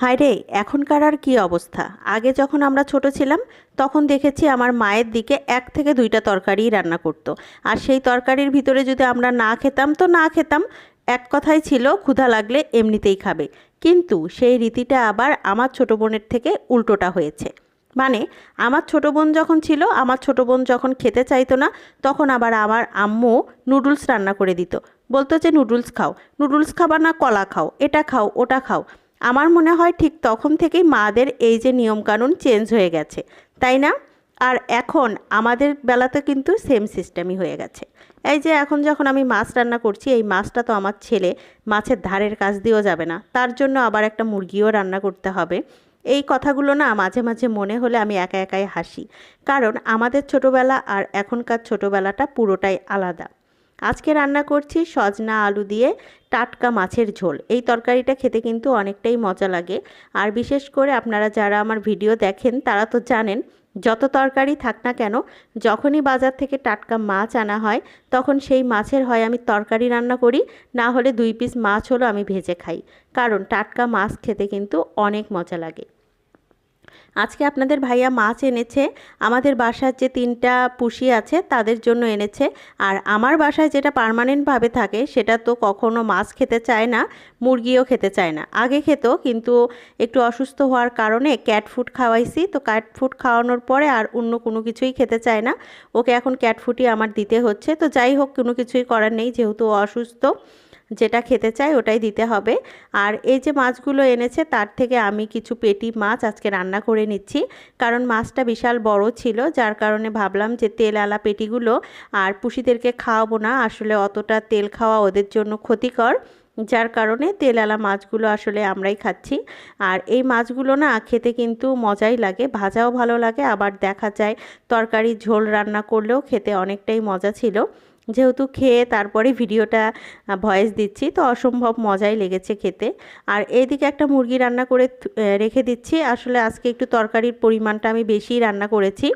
হায় রে, এখনকার আর কী অবস্থা? আগে যখন আমরা ছোট ছিলাম, তখন দেখেছি আমার মায়ের দিকে এক থেকে দুইটা তরকারিই রান্না করতো। আর সেই তরকারির ভিতরে যদি আমরা না খেতাম, তো না খেতাম। এক কথাই ছিল, ক্ষুধা লাগলে এমনিতেই খাবে। কিন্তু সেই রীতিটা আবার আমার ছোটো বোনের থেকে উল্টোটা হয়েছে। মানে আমার ছোটো বোন যখন ছিল, আমার ছোটো বোন যখন খেতে চাইতো না, তখন আবার আমার আম্মু নুডলস রান্না করে দিত। বলতো যে, নুডলস খাও। নুডলস খাবার না কলা খাও। এটা খাও, ওটা খাও। আমার মনে হয় ঠিক তখন থেকেই মাদের এই যে নিয়মকানুন চেঞ্জ হয়ে গেছে, তাই না? আর এখন আমাদের বেলাতে কিন্তু সেম সিস্টেমই হয়ে গেছে। এই যে এখন যখন আমি মাছ রান্না করছি, এই মাছটা তো আমার ছেলে মাছের ধারের কাজ দিয়েও যাবে না। তার জন্য আবার একটা মুরগিও রান্না করতে হবে। এই কথাগুলো না মাঝে মাঝে মনে হলে আমি একা একাই হাসি। কারণ আমাদের ছোটোবেলা আর এখনকার ছোটোবেলাটা পুরোটাই আলাদা। আজকে রান্না করছি সজনা আলু দিয়ে টাটকা মাছের ঝোল। এই তরকারিটা খেতে কিন্তু অনেকটাই মজা লাগে। আর বিশেষ করে আপনারা যারা আমার ভিডিও দেখেন, তারা তো জানেন, যত তরকারি থাক না কেন, যখনই বাজার থেকে টাটকা মাছ আনা হয়, তখন সেই মাছের হয় আমি তরকারি রান্না করি, না হলে দুই পিস মাছ হলো আমি ভেজে খাই। কারণ টাটকা মাছ খেতে কিন্তু অনেক মজা লাগে। আজকে আপনাদের ভাইয়া মাছ এনেছে, আমাদের বাসার যে তিনটা পুষি আছে তাদের জন্য এনেছে। আর আমার বাসায় যেটা পারমানেন্টভাবে থাকে সেটা তো কখনো মাছ খেতে চায় না, মুরগিও খেতে চায় না। আগে খেত, কিন্তু একটু অসুস্থ হওয়ার কারণে ক্যাট ফুড খাওয়াইছি। তো ক্যাট ফুড খাওয়ানোর পরে আর অন্য কোনো কিছুই খেতে চায় না। ওকে এখন ক্যাট ফুডই আমার দিতে হচ্ছে। তো যাই হোক, কোনো কিছুই করার নেই, যেহেতু অসুস্থ। যেটা খেতে চাই ওটাই দিতে হবে। আর এই যে মাছগুলো এনেছে তার থেকে আমি কিছু পেটি মাছ আজকে রান্না করে নিচ্ছি। কারণ মাছটা বিশাল বড় ছিল, যার কারণে ভাবলাম যে তেল আলা পেটিগুলো আর পুষিদেরকে খাওয়াবো না, আসলে অতটা তেল খাওয়া ওদের জন্য ক্ষতিকর। যার কারণে তেলালা মাছগুলো আসলে আমরাই খাচ্ছি। আর এই মাছগুলো না খেতে কিন্তু মজাই লাগে, ভাজাও ভালো লাগে, আবার দেখা যায় তরকারি ঝোল রান্না করলেও খেতে অনেকটাই মজা ছিল। যেহেতু খেয়ে তারপরে ভিডিওটা ভয়েস দিচ্ছি, তো অসম্ভব মজাই লেগেছে খেতে। আর এদিকে একটা মুরগি রান্না করে রেখে দিচ্ছি। আসলে আজকে একটু তরকারির পরিমাণটা আমি বেশি রান্না করেছি।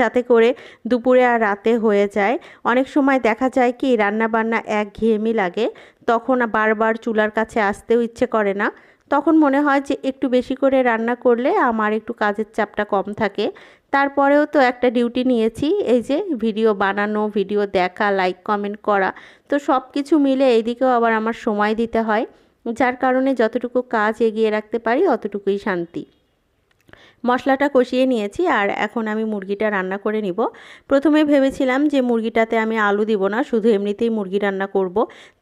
যাতে করে দুপুরে আর রাতে হয়ে যায়। অনেক সময় দেখা যায় কি রান্না বান্না এক ঘেয়েমি লাগে, তখন বারবার চুলার কাছে আসতেও ইচ্ছে করে না। তখন মনে হয় যে একটু বেশি করে রান্না করলে আমার একটু কাজের চাপটা কম থাকে। তারপরেও তো একটা ডিউটি নিয়েছি, এই যে ভিডিও বানানো, ভিডিও দেখা, লাইক, কমেন্ট করা, তো সব কিছু মিলে এইদিকেও আবার আমার সময় দিতে হয়, যার কারণে যতটুকু কাজ এগিয়ে রাখতে পারি, অতটুকুই শান্তি। মশলাটা কষিয়ে নিয়েছি আর এখন আমি মুরগিটা রান্না করে নিব প্রথমে ভেবেছিলাম যে মুরগিটাতে আমি আলু দিব না, শুধু এমনিতেই মুরগি রান্না করব।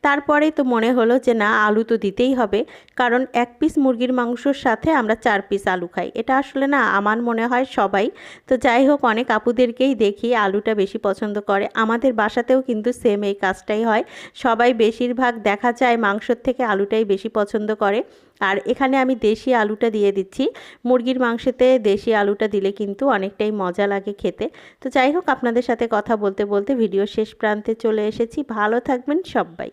তারপরে তো মনে হলো যে না, আলু তো দিতেই হবে। কারণ এক পিস মুরগির মাংসর সাথে আমরা চার পিস আলু খাই। এটা আসলে না, আমার মনে হয় সবাই। তো যাই হোক, অনেক আপুদেরকেই দেখি আলুটা বেশি পছন্দ করে। আমাদের বাসাতেও কিন্তু সেম এই কাজটাই হয়। সবাই বেশিরভাগ দেখা যায় মাংসর থেকে আলুটাই বেশি পছন্দ করে। আর এখানে আমি দেশি আলুটা দিয়ে দিচ্ছি। মুরগির মাংসেতে দেশি আলুটা দিলে কিন্তু অনেকটাই মজা লাগে খেতে। তো যাই হোক, আপনাদের সাথে কথা বলতে বলতে ভিডিও শেষ প্রান্তে চলে এসেছি। ভালো থাকবেন সবাই।